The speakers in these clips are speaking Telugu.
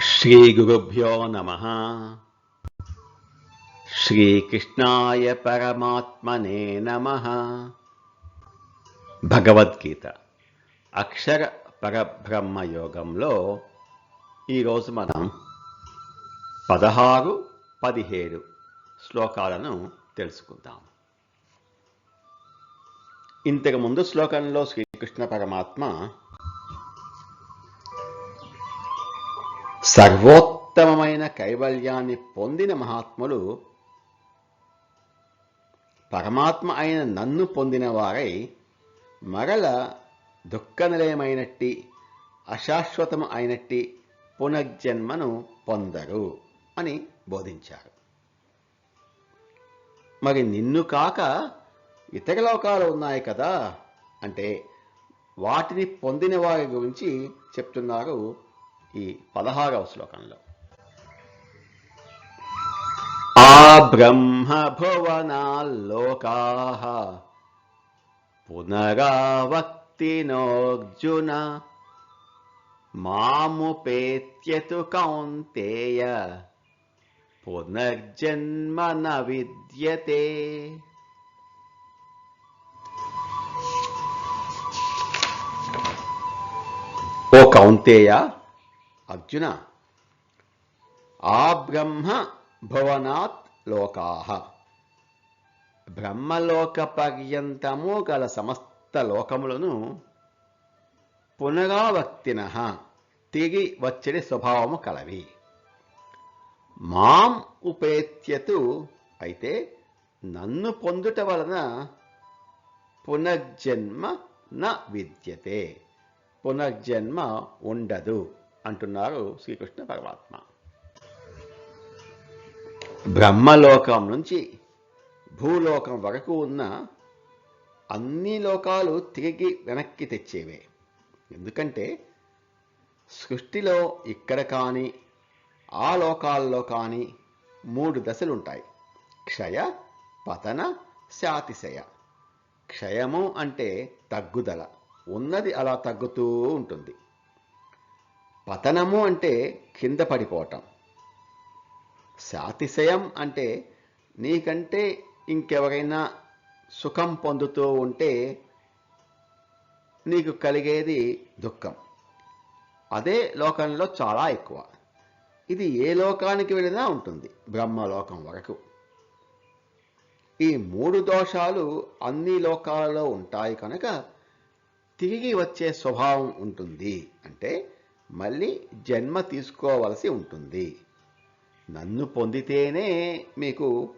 శ్రీగురుభ్యో నమ శ్రీకృష్ణాయ పరమాత్మనే నమ భగవద్గీత అక్షర పరబ్రహ్మ యోగంలో ఈరోజు మనం పదహారు పదిహేడు శ్లోకాలను తెలుసుకుందాం. ఇంతకు ముందు శ్లోకంలో శ్రీకృష్ణ పరమాత్మ సర్వోత్తమమైన కైవల్యాన్ని పొందిన మహాత్ములు పరమాత్మ అయిన నన్ను పొందిన వారై మరల దుఃఖనిలయమైనట్టి అశాశ్వతము అయినట్టి పునర్జన్మను పొందరు అని బోధించారు. మరి నిన్ను కాక ఇతర లోకాలు ఉన్నాయి కదా అంటే వాటిని పొందిన వారి గురించి చెప్తున్నారు ఈ పదహారవ శ్లోకంలో. ఆ బ్రహ్మ భువనాల్లోకా పునరావక్తినోర్జున మాముపేత్యతు కౌంతేయ పునర్జన్మ న విద్యతే ఓ కౌంతేయ అర్జున ఆ బ్రహ్మ భువనాత్ లోకాహ. బ్రహ్మలోక పర్యంతము గల సమస్త లోకములను పునరావర్తిన తిరిగి వచ్చడి స్వభావము కలవి. మాం ఉపేత్యతు అయితే నన్ను పొందుట వలన పునర్జన్మ న విద్యతే. పునర్జన్మ ఉండదు. అంటున్నారు శ్రీకృష్ణ పరమాత్మ. బ్రహ్మలోకం నుంచి భూలోకం వరకు ఉన్న అన్ని లోకాలు తిరిగి వెనక్కి తెచ్చేవే. ఎందుకంటే సృష్టిలో ఇక్కడ కానీ ఆ లోకాల్లో కానీ మూడు దశలుంటాయి. క్షయ పతన శాతిశయ. క్షయము అంటే తగ్గుదల. ఉన్నది అలా తగ్గుతూ ఉంటుంది. పతనము అంటే కింద పడిపోవటం. శాతిశయం అంటే నీకంటే ఇంకెవరైనా సుఖం పొందుతూ ఉంటే నీకు కలిగేది దుఃఖం. అదే లోకంలో చాలా ఎక్కువ. ఇది ఏ లోకానికి వెళ్ళినా ఉంటుంది బ్రహ్మలోకం వరకు. ఈ మూడు దోషాలు అన్ని లోకాలలో ఉంటాయి కనుక తిరిగి వచ్చే స్వభావం ఉంటుంది. అంటే మళ్ళీ జన్మ తీసుకోవలసి ఉంటుంది. నన్ను పొందితేనే మీకు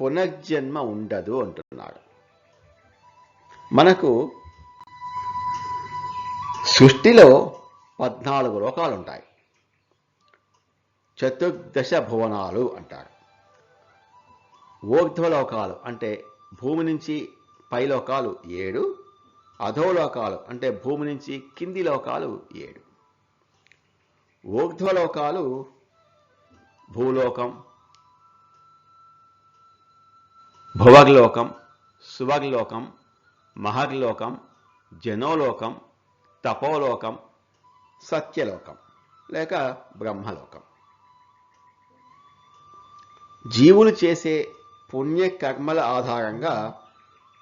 పునర్జన్మ ఉండదు అంటున్నాడు. మనకు సృష్టిలో పద్నాలుగు లోకాలు ఉంటాయి చతుర్దశ భువనాలు అంటారు. ఊర్ధ్వలోకాలు అంటే భూమి నుంచి పై లోకాలు ఏడు అధోలోకాలు అంటే భూమి నుంచి కింది లోకాలు ఏడు. ఊర్ధ్వలోకాలు భూలోకం భువర్లోకం సువర్లోకం మహర్లోకం జనోలోకం తపోలోకం సత్యలోకం లేక బ్రహ్మలోకం. జీవులు చేసే పుణ్యకర్మల ఆధారంగా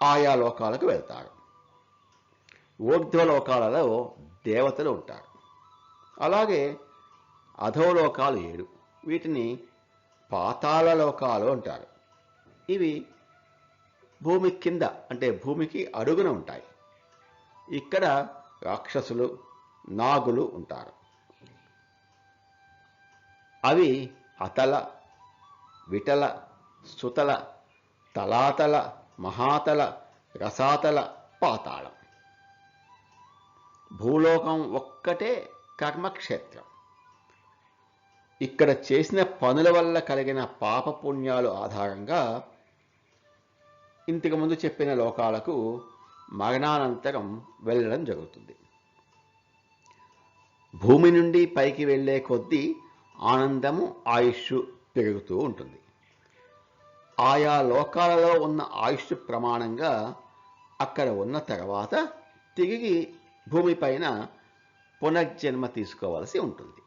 ఆయా లోకాలకు వెళ్తారు. ఊర్ధ్వలోకాలలో దేవతలు ఉంటారు. అలాగే అధోలోకాలు ఏడు. వీటిని పాతాళ లోకాలు అంటారు. ఇవి భూమి కింద అంటే భూమికి అడుగున ఉంటాయి. ఇక్కడ రాక్షసులు నాగులు ఉంటారు. అవి అతల విటల సుతల తలాతల మహాతల రసాతల పాతాళం. భూలోకం ఒక్కటే కర్మక్షేత్రం. ఇక్కడ చేసిన పనుల వల్ల కలిగిన పాపపుణ్యాలు ఆధారంగా ఇంతకు ముందు చెప్పిన లోకాలకు మరణానంతరం వెళ్ళడం జరుగుతుంది. భూమి నుండి పైకి వెళ్ళే కొద్దీ ఆనందము ఆయుష్ పెరుగుతూ ఉంటుంది. ఆయా లోకాలలో ఉన్న ఆయుష్ ప్రమాణంగా అక్కడ ఉన్న తర్వాత తిరిగి భూమిపైన పునర్జన్మ తీసుకోవాల్సి ఉంటుంది.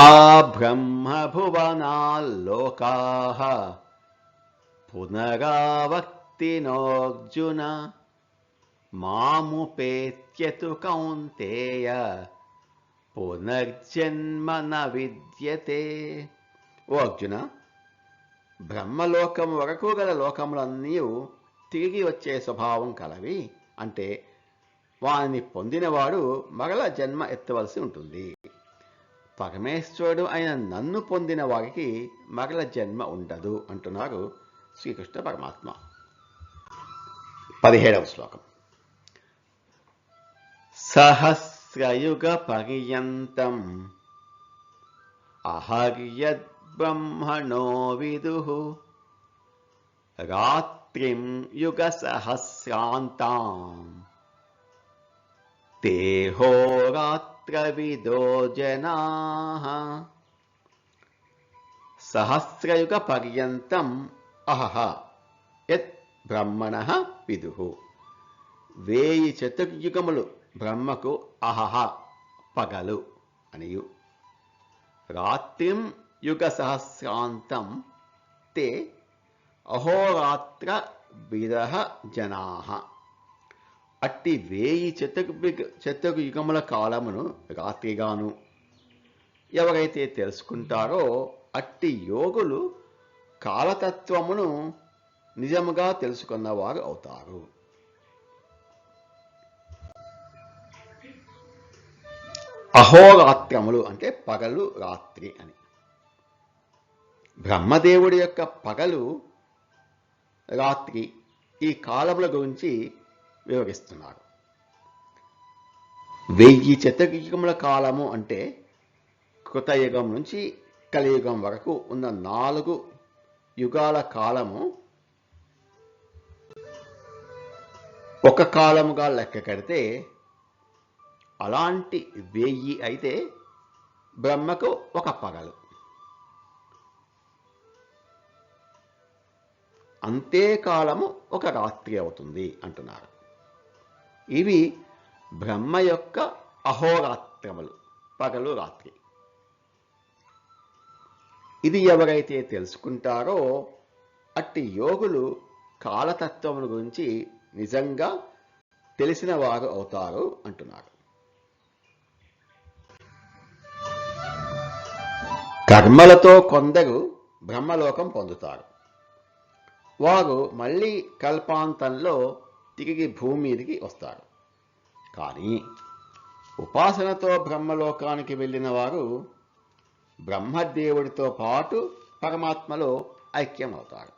ఆ బ్రహ్మభువనాల్లోకా పునరావక్తినోర్జున మాముపేత్యతు కౌంతేయ పునర్జన్మ న విద్యతే. ఓ అర్జున బ్రహ్మలోకం వరకు గల లోకములన్నీ తిరిగి వచ్చే స్వభావం కలవి అంటే వాని పొందినవాడు మరల జన్మ ఎత్తవలసి ఉంటుంది. పరమేశ్వరుడు అయిన నన్ను పొందిన వారికి మరల జన్మ ఉండదు అంటున్నారు శ్రీకృష్ణ పరమాత్మ. పదిహేడవ శ్లోకం. సహస్రయుగ పర్యంతం అహర్యద్బ్రహ్మణో విదు. రాత్రిం యుగ సహస్రాంతాం. తేహోరాత్రవిదో జనా సహస్రయుగ పర్యంతం అహహ యత్ బ్రహ్మణ విదు. వేయి చతుర్యుగములు బ్రహ్మకు అహహ పగలు అనియు. రాత్రిం యుగ సహస్రాంతం తే అహోరాత్ర విరహ జనా. అట్టి వేయి చెత్తకు చెత్తకు యుగముల కాలమును రాత్రిగాను ఎవరైతే తెలుసుకుంటారో అట్టి యోగులు కాలతత్వమును నిజముగా తెలుసుకున్నవారు అవుతారు. అహోరాత్రములు అంటే పగలు రాత్రి అని. బ్రహ్మదేవుడి యొక్క పగలు రాత్రి. ఈ కాలముల గురించి వివరిస్తున్నారు వెయ్యి చతుర్యుగముల కాలము అంటే కృతయుగం నుంచి కలియుగం వరకు ఉన్న నాలుగు యుగాల కాలము ఒక కాలముగా లెక్క కడితే అలాంటి వెయ్యి అయితే బ్రహ్మకు ఒక పగలు. అంతే కాలము ఒక రాత్రి అవుతుంది అంటున్నారు. ఇవి బ్రహ్మ యొక్క అహోరాత్రములు పగలు రాత్రి. ఇది ఎవరైతే తెలుసుకుంటారో అట్టి యోగులు కాలతత్వముల గురించి నిజంగా తెలిసిన వారు అవుతారు అంటున్నారు. కర్మలతో కొందరు బ్రహ్మలోకం పొందుతారు. వారు మళ్ళీ కల్పాంతంలో తిరిగి భూమి మీదకి వస్తాడు. కానీ ఉపాసనతో బ్రహ్మలోకానికి వెళ్ళిన వారు బ్రహ్మదేవుడితో పాటు పరమాత్మలో ఐక్యమవుతారు.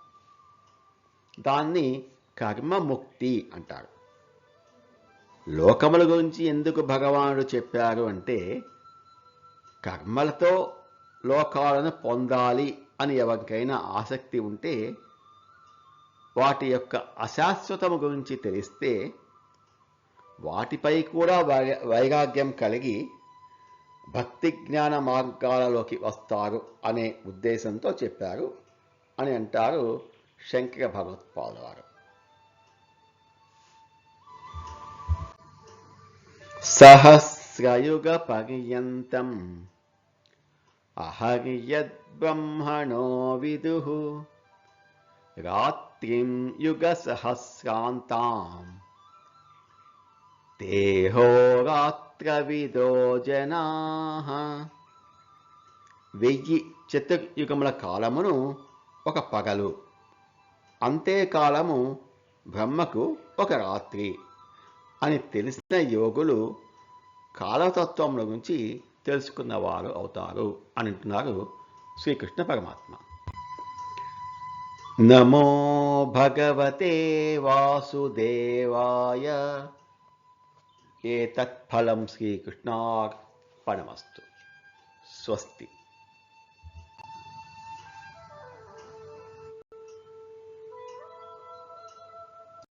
దాన్ని కర్మముక్తి అంటారు. లోకముల గురించి ఎందుకు భగవానుడు చెప్పారు అంటే కర్మలతో లోకాలను పొందాలి అని ఎవరికైనా ఆసక్తి ఉంటే వాటి యొక్క అశాశ్వతము గురించి తెలిస్తే వాటిపై కూడా వై వైరాగ్యం కలిగి భక్తి జ్ఞాన మార్గాలలోకి వస్తారు అనే ఉద్దేశంతో చెప్పారు అని అంటారు శంకర భగవత్పాద వారు సహస్రయుగ పర్యంతం అహర్యద్బ్రహ్మణో విదు రాత్రి యుగ సహస్రాంతాం తేహోరాత్రవిదో జనా వెయ్యి చతుర్యుగముల కాలమును ఒక పగలు। అంతేకాలము బ్రహ్మకు ఒక రాత్రి అని తెలిసిన యోగులు కాలతత్వముల గురించి తెలుసుకున్నవారు అవుతారు అని అంటున్నారు శ్రీకృష్ణ పరమాత్మ. నమో भगवते वासुदेवाय। एतत्फलं श्रीकृष्णार्पणमस्तु। स्वस्ति।